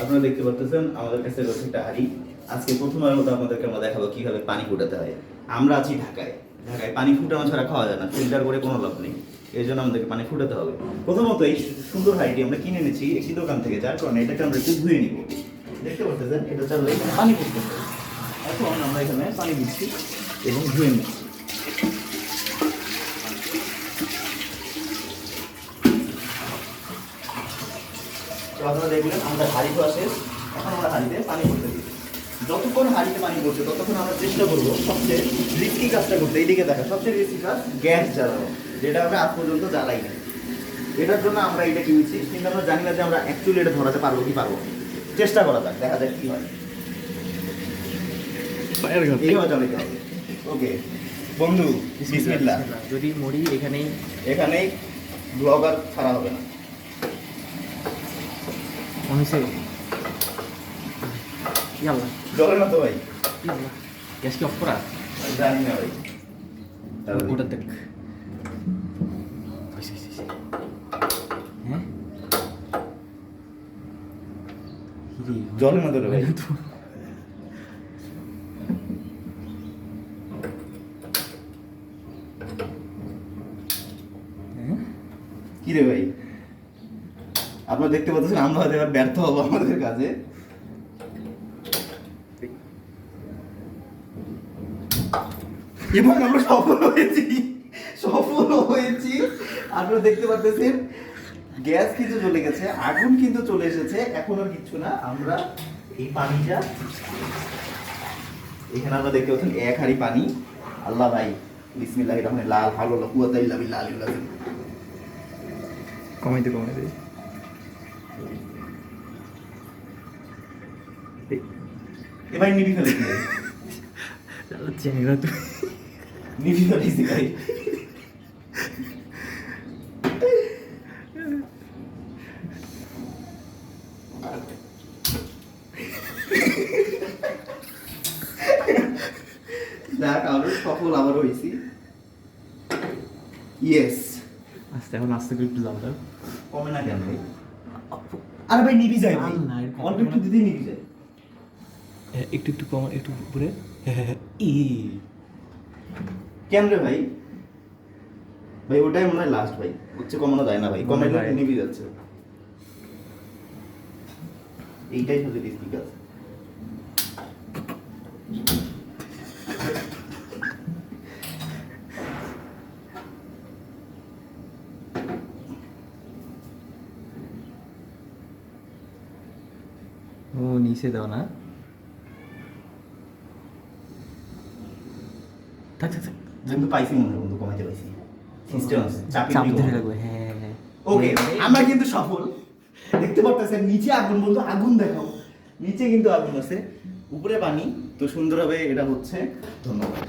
আপনারা দেখতে পাচ্ছেন আমাদের কাছে রয়েছে একটা হাড়ি। আজকে প্রথমবার মতো আপনাদেরকে আমরা দেখাবো কীভাবে পানি ফুটাতে হয়। আমরা আছি ঢাকায়। ঢাকায় পানি ফুটানো ছাড়া খাওয়া যায় না ফিল্টার করে কোনো লাভ নেই। এই জন্য আমাদেরকে পানি ফুটাতে হবে। প্রথমত এই সুন্দর হাড়িটি আমরা কিনে এনেছি একটি দোকান থেকে, যার কারণে এটাকে আমরা একটু ধুয়ে নিব। দেখতে পাচ্ছেন এটা চাললে পানি ফুটতে এখন আমরা এখানে পানি দিচ্ছি এবং ধুয়ে নিচ্ছি। তো আপনারা দেখলেন আমরা হাঁড়ি ধোয়া শেষ এখন আমরা হাঁড়িতে পানি করতে দিই। যতক্ষণ হাঁড়িতে পানি পড়ছে ততক্ষণ আমরা চেষ্টা করব সবচেয়ে রিস্কি কাজটা করতে। এইদিকে দেখা সবচেয়ে রিস্কি কাজ গ্যাস জ্বালানো যেটা আমরা আজ পর্যন্ত জ্বালাই না এটার জন্য আমরা এটা কিনেছি কিন্তু আমরা জানি না যে আমরা অ্যাকচুয়ালি এটা ধরাতে পারব কি পারব। চেষ্টা করা যাক দেখা যাক কি হয়। এইভাবে চালাতে হবে। ওকে বন্ধু বিসমিল্লাহ। যদি মরি এখানেই এখানেই ব্লগার ছাড়া হবে না। হচ্ছে ইয়াল্লা জলে না তো ভাই। ইয়াল্লা গ্যাস কি অফ করা? জানি না ভাই। ওটা দেখ। হ্যাঁ? জলে না তো। ভাই। হ্যাঁ? কি রে ভাই? আপনারা দেখতে পাচ্ছেন, আমরা এবার ব্যর্থ হব আমাদের কাজে। এবং আমরা সফল হয়েছি সফল হয়েছি। আপনারা দেখতে পাচ্ছেন, গ্যাস কিন্তু চলে গেছে, আগুন কিন্তু চলে এসেছে, এখন আর কিচ্ছু না। আমরা এই পানিটা, এখানে আমরা দেখতে পাচ্ছেন, এক হাঁড়ি পানি। আল্লাহ ভাই বিসমিল্লাহ রহমান লাল হালো কুয়াতা, ইল্লা বিল্লাহ আলিউল্লাহ কমাইতে কমাইতে। এবার নিবি ফেলে কি চ্যাংরা তুই নিবি ফেলেছি ভাই। দেখ আমরা সফল আবার হয়েছি। ইয়েস আস্তে এখন আস্তে করে একটু জ্বালা কমে না কেন ভাই? আরে ভাই নিবি যায় ভাই। অল্প একটু দিদি নিবি যায় একটু একটু কমা একটু উপরে। ই। কেন রে ভাই? ভাই ওটাই মনে হয় লাস্ট ভাই। হচ্ছে কমানো যায় না ভাই। কমাইলে হয়। নিবি যাচ্ছে। এইটাই হচ্ছে রিস্কি ও নিচে দাও না থাক থাক থাক কিন্তু পাইছি মনে বন্ধু কমাইতে পাইছি সিস্টেম চাপি ধরে না। হ্যাঁ হ্যাঁ ওকে আমরা কিন্তু সফল দেখতে পারতেছেন নিচে আগুন বন্ধু আগুন দেখাও নিচে কিন্তু আগুন আছে উপরে পানি তো সুন্দরভাবে এটা হচ্ছে ধন্যবাদ